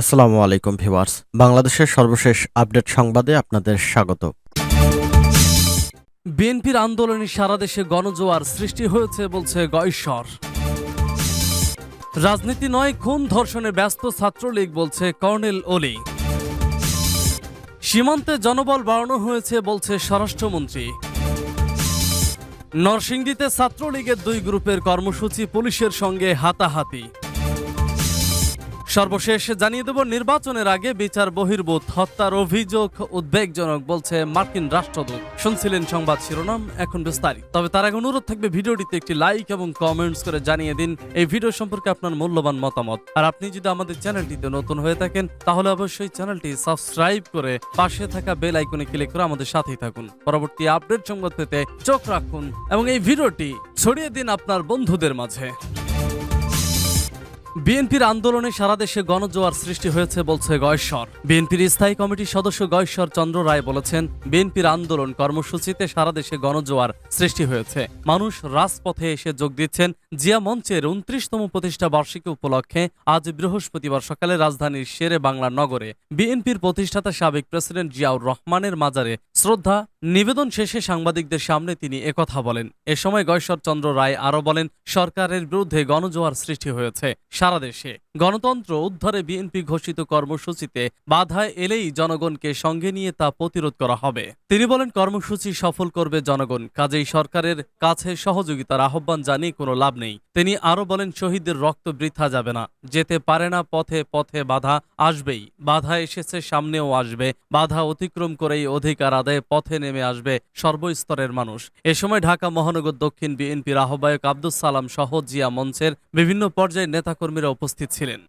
আসসালামু আলাইকুম ভিউয়ার্স। বাংলাদেশের সর্বশেষ আপডেট সংবাদে আপনাদের স্বাগত। বিএনপির আন্দোলনে সারা দেশে গণজোয়ার সৃষ্টি হয়েছে বলছে গয়েশ্বর। রাজনীতি নয়, খুন ধর্ষণে ব্যস্ত ছাত্রলীগ বলছে কর্নেল ওলি সীমান্তে জনবল বাড়ানো হয়েছে বলছে স্বরাষ্ট্রমন্ত্রী। নরসিংদীতে ছাত্রলীগের দুই গ্রুপের কর্মসূচি পুলিশের সঙ্গে হাতাহাতি। সর্বশেষ জানিয়ে দেব, নির্বাচনের আগে বিচার বহির্ভূত হত্যার অভিযোগ উদ্বেগজনক, বলছে মার্কিন রাষ্ট্রদূত। শুনছিলেন সংবাদ শিরোনাম, এখন বিস্তারিত। তবে তার আগে অনুরোধ থাকবে ভিডিওটিতে একটি লাইক এবং কমেন্টস করে জানিয়ে দিন, এই ভিডিও সম্পর্কে আপনার মূল্যবান মতামত। আর আপনি যদি আমাদের চ্যানেলটিতে নতুন হয়ে থাকেন, তাহলে অবশ্যই চ্যানেলটি সাবস্ক্রাইব করে পাশে থাকা বেল আইকনে ক্লিক করে আমাদের সাথেই থাকুন। পরবর্তী আপডেট সংবাদ পেতে চোখ রাখুন এবং এই ভিডিওটি ছড়িয়ে দিন আপনার বন্ধুদের মাঝে। বিএনপির আন্দোলনে সারা দেশে গণজোয়ার সৃষ্টি হয়েছে বলছে গয়েশ্বর। বিএনপির স্থায়ী কমিটির সদস্য গয়েশ্বর চন্দ্র রায় বলেছেন, বিএনপির আন্দোলন কর্মসূচিতে সারা দেশে গণজোয়ার সৃষ্টি হয়েছে। মানুষ রাজপথে এসে যোগ দিচ্ছেন। জিয়া মঞ্চের উনত্রিশতম প্রতিষ্ঠা বার্ষিকী উপলক্ষে আজ বৃহস্পতিবার সকালে রাজধানীর শেরে বাংলা নগরে বিএনপির প্রতিষ্ঠাতা সাবেক প্রেসিডেন্ট জিয়াউর রহমানের মাজারে শ্রদ্ধা নিবেদন শেষে সাংবাদিকদের সামনে তিনি একথা বলেন। এ সময় গয়েশ্বর চন্দ্র রায় আরও বলেন, সরকারের বিরুদ্ধে গণজোয়ার সৃষ্টি হয়েছে। সারা দেশে। গণতন্ত্র উদ্ধারে বিএনপি ঘোষিত কর্মসূচিতে বাধায় এলেই জনগণকে সঙ্গে নিয়ে তা প্রতিরোধ করা হবে। তিনি বলেন, কর্মসূচি সফল করবে জনগণ। কাজেই সরকারের কাছে সহযোগিতার আহ্বান জানিয়ে কোনো লাভ নেই। তিনি আরও বলেন, শহীদদের রক্ত বৃথা যাবে না। যেতে পারে না, পথে পথে বাধা আসবেই। বাধা এসেছে, সামনেও আসবে। বাধা অতিক্রম করেই অধিকার আদায়ে পথে নেমে আসবে সর্বস্তরের মানুষ। এ সময় ঢাকা মহানগর দক্ষিণ বিএনপির আহ্বায়ক আব্দুস সালাম সহ জিয়া মঞ্চের বিভিন্ন পর্যায়ের নেতাকর্মীরা উপস্থিত ছিলেন।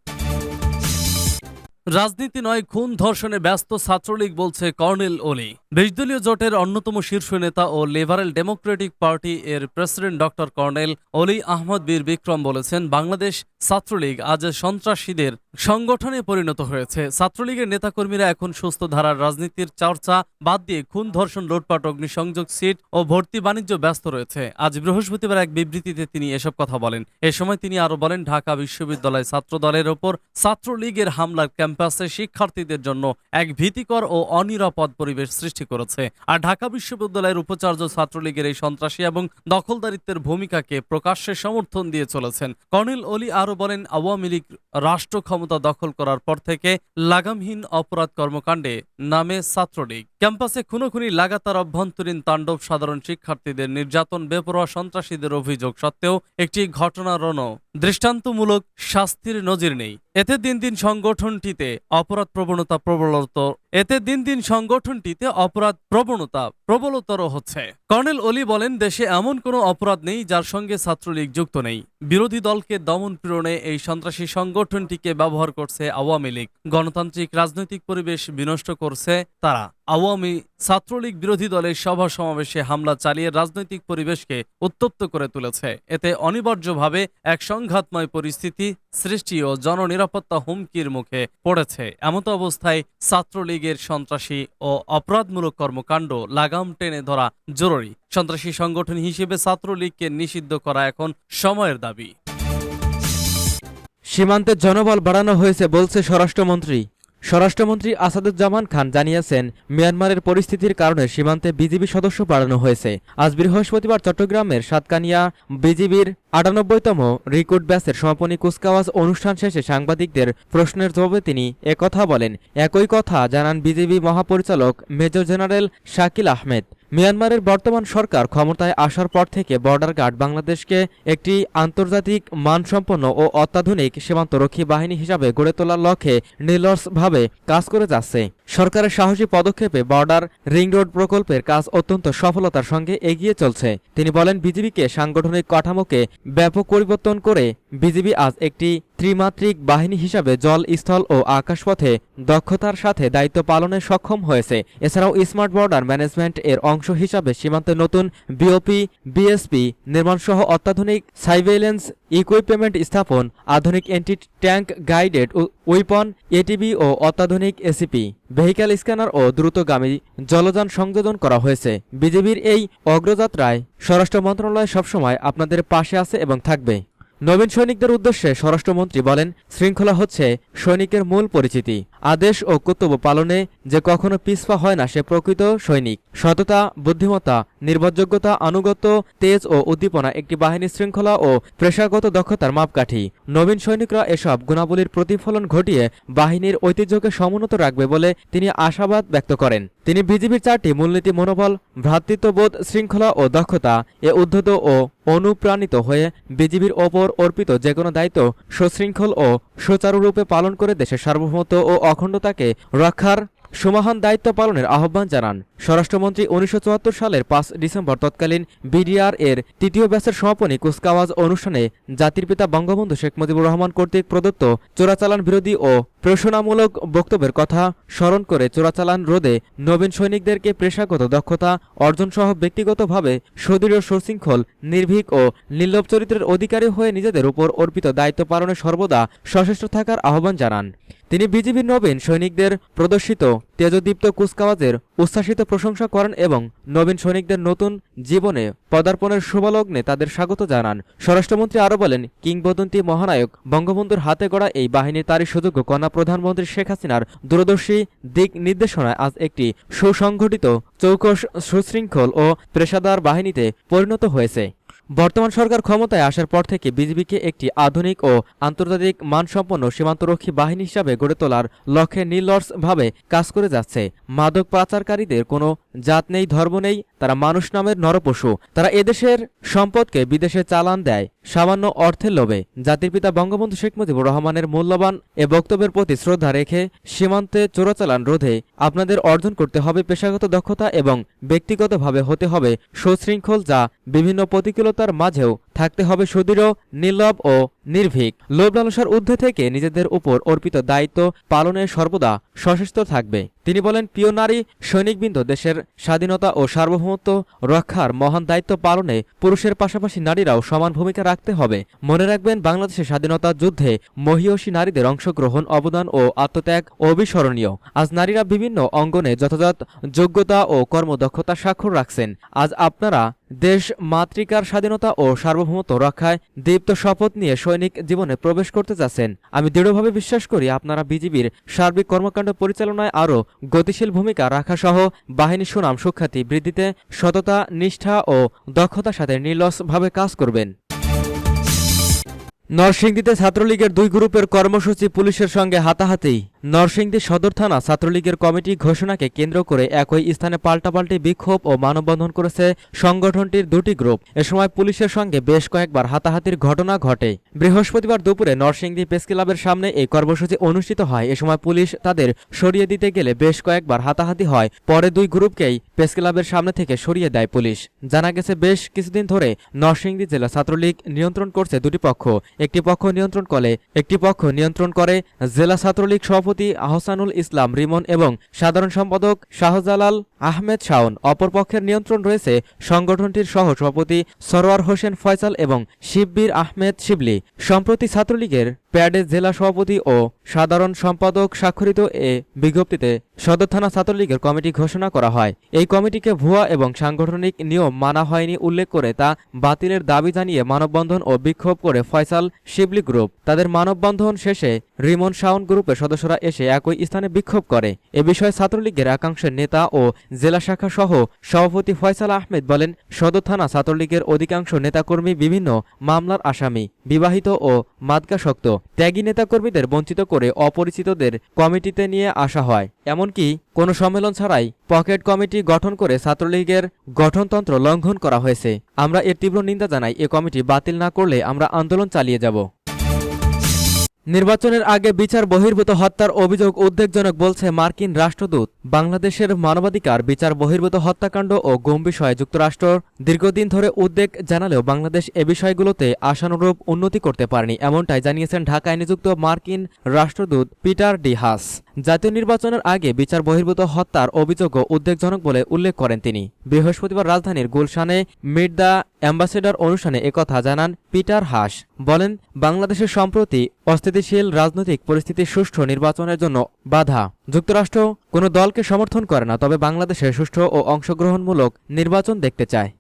রাজনীতি নয়, খুন ধর্ষণে ব্যস্ত ছাত্রলীগ বলছে কর্নেল ওলি। দেশদলীয় জোটের অন্যতম শীর্ষ নেতা ও লিবারেল ডেমোক্রেটিক পার্টি এর president doctor colonel Oli Ahmed বীর বিক্রম বলেছেন, বাংলাদেশ ছাত্রলীগ আজ সন্ত্রাসীদের সংগঠনে পরিণত হয়েছে। ছাত্রলীগের নেতাকর্মীরা এখন সুস্থ ধারার রাজনীতির চর্চা বাদ দিয়ে খুন ধর্ষণ, লুটপাট, অগ্নিসংযোগ, সিট ও ভর্তি বাণিজ্য ব্যস্ত রয়েছে। আজ বৃহস্পতিবার এক বিবৃতিতে তিনি এসব কথা বলেন। এ সময় তিনি আরও বলেন, ঢাকা বিশ্ববিদ্যালয় ছাত্র দলের ওপর ছাত্রলীগের হামলার ক্যাম্পাসে শিক্ষার্থীদের জন্য এক ভীতিকর ও অনিরাপদ পরিবেশ সৃষ্টি করেছে। আর ঢাকা বিশ্ববিদ্যালয়ের উপাচার্য ছাত্রলীগের এই সন্ত্রাসী এবং দখলদারিত্বের ভূমিকাকে প্রকাশ্যে সমর্থন দিয়ে চলেছেন। কর্নেল অলি আরও বলেন, আওয়ামী লীগ রাষ্ট্র ক্ষমতা দখল করার পর থেকে লাগামহীন অপরাধ কর্মকাণ্ডে নামে ছাত্রলীগ। ক্যাম্পাসে খুনোখুনি লাগাতার অভ্যন্তরীণ তাণ্ডব সাধারণ শিক্ষার্থীদের নির্যাতন, বেপরোয়া সন্ত্রাসীদের অভিযোগ সত্ত্বেও একটি ঘটনারও দৃষ্টান্তমূলক শাস্তির নজির নেই। এতে দিন দিন সংগঠনটিতে অপরাধ প্রবণতা প্রবলত এতে দিন দিন সংগঠনটিতে অপরাধ প্রবণতা প্রবলতর হচ্ছে। কর্নেল অলি বলেন, দেশে এমন কোনো অপরাধ নেই যার সঙ্গে ছাত্রলীগ যুক্ত নেই। বিরোধী দলকে দমন পীড়নে এই সন্ত্রাসী সংগঠনটিকে ব্যবহার করছে আওয়ামী লীগ। গণতান্ত্রিক রাজনৈতিক পরিবেশ বিনষ্ট করছে তারা। আওয়ামী ছাত্রলীগ বিরোধী দলের সভা সমাবেশে হামলা চালিয়ে রাজনৈতিক পরিবেশকে উত্তপ্ত করে তুলেছে। এতে অনিবার্যভাবে এক সংঘাতময় পরিস্থিতি সৃষ্টি ও জননিরাপত্তা হুমকির মুখে পড়েছে। এমত অবস্থায় ছাত্রলীগের সন্ত্রাসী ও অপরাধমূলক কর্মকাণ্ড লাগাম টেনে ধরা জরুরি। সন্ত্রাসী সংগঠন হিসেবে ছাত্রলীগকে নিষিদ্ধ করা এখন সময়ের দাবি। সীমান্তে জনবল বাড়ানো হয়েছে বলছে স্বরাষ্ট্রমন্ত্রী। স্বরাষ্ট্রমন্ত্রী আসাদুজ্জামান খান জানিয়েছেন, মিয়ানমারের পরিস্থিতির কারণে সীমান্তে বিজিবি সদস্য বাড়ানো হয়েছে। আজ বৃহস্পতিবার চট্টগ্রামের সাতকানিয়া বিজিবির আটানব্বইতম রিক্রুট ব্যাচের সমাপনী কুচকাওয়াজ অনুষ্ঠান শেষে সাংবাদিকদের প্রশ্নের জবাবে তিনি একথা বলেন, একই কথা জানান বিজিবি মহাপরিচালক মেজর জেনারেল শাকিল আহমেদ। মিয়ানমারের বর্তমান সরকার ক্ষমতায় আসার পর থেকে বর্ডার গার্ড বাংলাদেশকে একটি আন্তর্জাতিক মানসম্পন্ন ও অত্যাধুনিক সীমান্তরক্ষী বাহিনী হিসাবে গড়ে তোলার লক্ষ্যে নির্লসভাবে কাজ করে যাচ্ছে। সরকারের সাহসী পদক্ষেপে বর্ডার রিং রোড প্রকল্পের কাজ অত্যন্ত সফলতার সঙ্গে এগিয়ে চলছে। তিনি বলেন, বিজিবিকে সাংগঠনিক কাঠামোকে ব্যাপক পরিবর্তন করে বিজিবি আজ একটি ত্রিমাত্রিক বাহিনী হিসাবে জল, স্থল ও আকাশপথে দক্ষতার সাথে দায়িত্ব পালনে সক্ষম হয়েছে। এছাড়াও স্মার্ট বর্ডার ম্যানেজমেন্ট এর অংশ হিসাবে সীমান্তে নতুন বিওপি বিএসপি নির্মাণসহ অত্যাধুনিক সাইভেলেন্স ইকুইপমেন্ট স্থাপন, আধুনিক anti tank guided weapon ATB ও অত্যাধুনিক এসিপি ভেহিক্যাল স্ক্যানার ও দ্রুতগামী জলযান সংযোজন করা হয়েছে। বিজেপির এই অগ্রযাত্রায় স্বরাষ্ট্র মন্ত্রণালয় সবসময় আপনাদের পাশে আছে এবং থাকবে। নবীন সৈনিকদের উদ্দেশ্যে স্বরাষ্ট্রমন্ত্রী বলেন, শৃঙ্খলা হচ্ছে সৈনিকের মূল পরিচিতি। আদেশ ও কর্তব্য পালনে যে কখনো পিছপা হয় না সে প্রকৃত সৈনিক। সততা, বুদ্ধিমত্তা, নির্ভরযোগ্যতা, আনুগত্য, তেজ ও উদ্দীপনা একটি বাহিনীর শৃঙ্খলা ও পেশাগত দক্ষতার মাপকাঠি। নবীন সৈনিকরা এসব গুণাবলীর প্রতিফলন ঘটিয়ে বাহিনীর ঐতিহ্যকে সমুন্নত রাখবে বলে তিনি আশাবাদ ব্যক্ত করেন। তিনি বিজিবির চারটি মূলনীতি মনোবল, ভ্রাতৃত্ববোধ শৃঙ্খলা ও দক্ষতা, এ উদ্ধত ও অনুপ্রাণিত হয়ে বিজিবির ওপর অর্পিত যে কোনো দায়িত্ব সুশৃঙ্খল ও সুচারুরূপে পালন করে দেশের সার্বভৌমত্ব ও অখণ্ডতাকে রক্ষার সুমহান দায়িত্ব পালনের আহ্বান জানান। স্বরাষ্ট্রমন্ত্রী উনিশশো চুয়াত্তর সালের পাঁচ ডিসেম্বর তৎকালীন বিডিআর এর তৃতীয় ব্যাচের সমাপনী কুচকাওয়াজ অনুষ্ঠানে জাতির পিতা বঙ্গবন্ধু শেখ মুজিবুর রহমান কর্তৃক প্রদত্ত চোরাচালান বিরোধী ও প্রশোনামূলক বক্তব্যের কথা স্মরণ করে চোরাচালান রোধে নবীন সৈনিকদেরকে পেশাগত দক্ষতা অর্জনসহ ব্যক্তিগতভাবে সুদৃঢ় সুশৃঙ্খল, নির্ভীক ও নির্লভ চরিত্রের অধিকারী হয়ে নিজেদের উপর অর্পিত দায়িত্ব পালনে সর্বদা সচেষ্ট থাকার আহ্বান জানান। তিনি বিজিবির নবীন সৈনিকদের প্রদর্শিত তেজদীপ্ত কুচকাওয়াজের উচ্ছ্বাসিত প্রশংসা করেন এবং নবীন সৈনিকদের নতুন জীবনে পদার্পণের শুভলগ্নে তাদের স্বাগত জানান। স্বরাষ্ট্রমন্ত্রী আরও বলেন, কিংবদন্তি মহানায়ক বঙ্গবন্ধুর হাতে গড়া এই বাহিনীর তারই সুযোগ্য কন্যা প্রধানমন্ত্রী শেখ হাসিনার দূরদর্শী দিক নির্দেশনায় আজ একটি সুসংগঠিত চৌকস সুশৃঙ্খল ও পেশাদার বাহিনীতে পরিণত হয়েছে। বর্তমান সরকার ক্ষমতায় আসার পর থেকে বিজিবিকে একটি আধুনিক ও আন্তর্জাতিক মানসম্পন্ন সীমান্তরক্ষী বাহিনী হিসাবে গড়ে তোলার লক্ষ্যে নির্লসভাবে কাজ করে যাচ্ছে। মাদক পাচারকারীদের কোনো জাত নেই, ধর্ম নেই, তারা মানুষ নামের নরপশু। তারা এদেশের সম্পদকে বিদেশে চালান দেয়, সামান্য অর্থের লোভে। জাতির পিতা বঙ্গবন্ধু শেখ মুজিবুর রহমানের মূল্যবান এ বক্তব্যের প্রতি শ্রদ্ধা রেখে সীমান্তে চোরাচালান রোধে আপনাদের অর্জন করতে হবে পেশাগত দক্ষতা এবং ব্যক্তিগতভাবে হতে হবে সুশৃঙ্খল যা বিভিন্ন প্রতিকূলতার মাঝেও থাকতে হবে সুদৃঢ়, নির্লভ ও নির্ভীক। লোভ লালসার ঊর্ধ্বে থেকে নিজেদের উপর অর্পিত দায়িত্ব পালনে সর্বদা সশস্ত্র থাকবে। তিনি বলেন, প্রিয় নারী, সৈনিকবৃন্দ দেশের স্বাধীনতা ও সার্বভৌমত্ব রক্ষার মহান দায়িত্ব পালনে পুরুষের পাশাপাশি নারীরাও সমান ভূমিকা রাখতে হবে। মনে রাখবেন, বাংলাদেশের স্বাধীনতা যুদ্ধে মহিয়সী নারীদের অংশগ্রহণ, অবদান ও আত্মত্যাগ অবিস্মরণীয়। আজ নারীরা বিভিন্ন অঙ্গনে যথাযথ যোগ্যতা ও কর্মদক্ষতা স্বাক্ষর রাখছেন। আজ আপনারা দেশ মাতৃকার স্বাধীনতা ও সার্বভৌমত্ব রক্ষায় দীপ্ত শপথ নিয়ে সৈনিক জীবনে প্রবেশ করতে যাচ্ছেন। আমি দৃঢ়ভাবে বিশ্বাস করি আপনারা বিজিবির সার্বিক কর্মকাণ্ড পরিচালনায় আরও গতিশীল ভূমিকা রাখা সহ বাহিনী সুনাম, সুখ্যাতি বৃদ্ধিতে সততা, নিষ্ঠা ও দক্ষতার সাথে নির্লসভাবে কাজ করবেন। নরসিংদীতে ছাত্রলীগের দুই গ্রুপের কর্মসূচি পুলিশের সঙ্গে হাতাহাতি। নরসিংদী সদর থানা ছাত্রলীগের কমিটি ঘোষণাকে কেন্দ্র করে একই স্থানে পাল্টাপাল্টি বিক্ষোভ ও মানববন্ধন করেছে সংগঠনটির দুটি গ্রুপ। এ সময় পুলিশের সঙ্গে বেশ কয়েকবার হাতাহাতির ঘটনা ঘটে। বৃহস্পতিবার দুপুরে নরসিংদী প্রেস ক্লাবের সামনে এই কর্মসূচি অনুষ্ঠিত হয়। এ সময় পুলিশ তাদের সরিয়ে দিতে গেলে বেশ কয়েকবার হাতাহাতি হয়। পরে দুই গ্রুপকেই প্রেস ক্লাবের সামনে থেকে সরিয়ে দেয় পুলিশ। জানা গেছে, বেশ কিছুদিন ধরে নরসিংদী জেলা ছাত্রলীগ নিয়ন্ত্রণ করছে দুটি পক্ষ। একটি পক্ষ নিয়ন্ত্রণ করে, একটি পক্ষ নিয়ন্ত্রণ করে জেলা ছাত্রলীগ সভাপতি আহসানুল ইসলাম রিমন এবং সাধারণ সম্পাদক শাহজালাল আহমেদ শাওন, অপরপক্ষের নিয়ন্ত্রণ রয়েছে সংগঠনটির সহ সভাপতি সরোয়ার হোসেন ফয়সাল এবং শিববীর আহমেদ শিবলি। সম্প্রতি ছাত্রলীগের প্যাডে জেলা সভাপতি ও সাধারণ সম্পাদক স্বাক্ষরিত এ বিজ্ঞপ্তিতে সদর থানা ছাত্রলীগের কমিটি ঘোষণা করা হয়। এই কমিটিকে ভুয়া এবং সাংগঠনিক নিয়ম মানা হয়নি উল্লেখ করে তা বাতিলের দাবি জানিয়ে মানববন্ধন ও বিক্ষোভ করে ফয়সাল শিবলি গ্রুপ। তাদের মানববন্ধন শেষে রিমন শাওন গ্রুপের সদস্যরা এসে একই স্থানে বিক্ষোভ করে। এ বিষয়ে ছাত্রলীগের একাংশের নেতা ও জেলা শাখা সহ সভাপতি ফয়সাল আহমেদ বলেন, সদর থানা ছাত্রলীগের অধিকাংশ নেতাকর্মী বিভিন্ন মামলার আসামি, বিবাহিত ও মাদকাসক্ত। ত্যাগী নেতাকর্মীদের বঞ্চিত করে অপরিচিতদের কমিটিতে নিয়ে আসা হয়। এমনকি কোনো সম্মেলন ছাড়াই পকেট কমিটি গঠন করে ছাত্রলীগের গঠনতন্ত্র লঙ্ঘন করা হয়েছে। আমরা এর তীব্র নিন্দা জানাই, এ কমিটি বাতিল না করলে আমরা আন্দোলন চালিয়ে যাব। নির্বাচনের আগে বিচার বহির্ভূত হত্যার অভিযোগ উদ্বেগজনক বলছে মার্কিন রাষ্ট্রদূত। বাংলাদেশের মানবাধিকার, বিচার বহির্ভূত হত্যাকাণ্ড ও গুম বিষয়ে যুক্তরাষ্ট্র দীর্ঘদিন ধরে উদ্বেগ জানালেও বাংলাদেশ এ বিষয়গুলোতে আশানুরূপ উন্নতি করতে পারেনি, এমনটাই জানিয়েছেন ঢাকায় নিযুক্ত মার্কিন রাষ্ট্রদূত পিটার ডি হাস। জাতীয় নির্বাচনের আগে বিচার বহির্ভূত হত্যার অভিযোগও উদ্বেগজনক বলে উল্লেখ করেন তিনি। বৃহস্পতিবার রাজধানীর গুলশানে মিট দ্য অ্যাম্বাসেডর অনুষ্ঠানে একথা জানান পিটার হাস। বলেন, বাংলাদেশের সম্প্রতি অস্থিতিশীল রাজনৈতিক পরিস্থিতি সুষ্ঠু নির্বাচনের জন্য বাধা। যুক্তরাষ্ট্র কোনো দলকে সমর্থন করে না, তবে বাংলাদেশে সুষ্ঠু ও অংশগ্রহণমূলক নির্বাচন দেখতে চায়।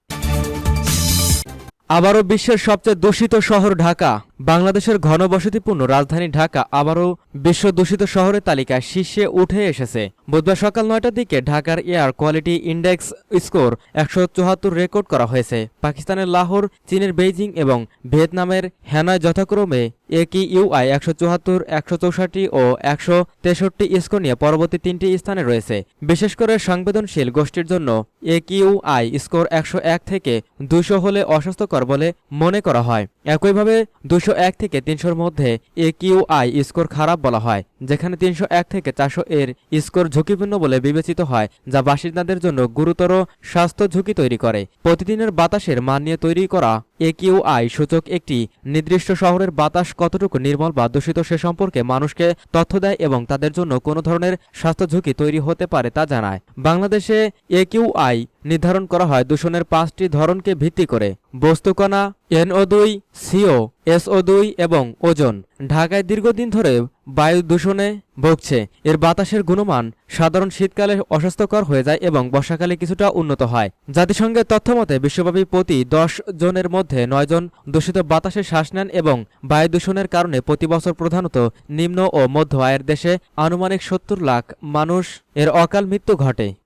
আবারও বিশ্বের সবচেয়ে দূষিত শহর ঢাকা। বাংলাদেশের ঘনবসতিপূর্ণ রাজধানী ঢাকা আবারও বিশ্ব দূষিত শহরের তালিকায় শীর্ষে উঠে এসেছে। বুধবার সকাল নয়টার দিকে ঢাকার এয়ার কোয়ালিটি ইন্ডেক্স স্কোর একশো চুয়াত্তর রেকর্ড করা হয়েছে। পাকিস্তানের লাহোর, চীনের বেইজিং এবং ভিয়েতনামের হ্যানয় যথাক্রমে একই ইউআই একশো চুয়াত্তর, একশো চৌষট্টি ও একশো তেষট্টি স্কোর নিয়ে পরবর্তী তিনটি স্থানে রয়েছে। বিশেষ করে সংবেদনশীল গোষ্ঠীর জন্য একিউআই স্কোর একশো এক থেকে দুশো হলে অস্বাস্থ্যকর বলে মনে করা হয়। একইভাবে দুশো এক থেকে তিনশোর মধ্যে এ কিউ আই স্কোর খারাপ বলা হয়। যেখানে তিনশো এক থেকে চারশো এর স্কোর ঝুঁকিপূর্ণ বলে বিবেচিত হয়, যা বাসিন্দাদের জন্য গুরুতর স্বাস্থ্য ঝুঁকি তৈরি করে। প্রতিদিনের বাতাসের মান নিয়ে তৈরি করা একিউআই সূচক একটি নির্দিষ্ট শহরের বাতাস কতটুকু নির্মল বা দূষিত সে সম্পর্কে মানুষকে তথ্য দেয় এবং তাদের জন্য কোনো ধরনের স্বাস্থ্য ঝুঁকি তৈরি হতে পারে তা জানায়। বাংলাদেশে একিউআই নির্ধারণ করা হয় দূষণের পাঁচটি ধরনকে ভিত্তি করে। বস্তুকণা, এনও দুই, সিও, এসও দুই এবং ওজন। ঢাকায় দীর্ঘদিন ধরে বায়ু দূষণে ভুগছে। এর বাতাসের গুণমান সাধারণ শীতকালে অস্বাস্থ্যকর হয়ে যায় এবং বর্ষাকালে কিছুটা উন্নত হয়। জাতিসংঘের তথ্যমতে বিশ্বব্যাপী প্রতি দশ জনের মধ্যে নয় জন দূষিত বাতাসে শ্বাস নেন এবং বায়ু দূষণের কারণে প্রতি বছর প্রধানত নিম্ন ও মধ্য আয়ের দেশে আনুমানিক সত্তর লাখ মানুষ এর অকাল মৃত্যু ঘটে।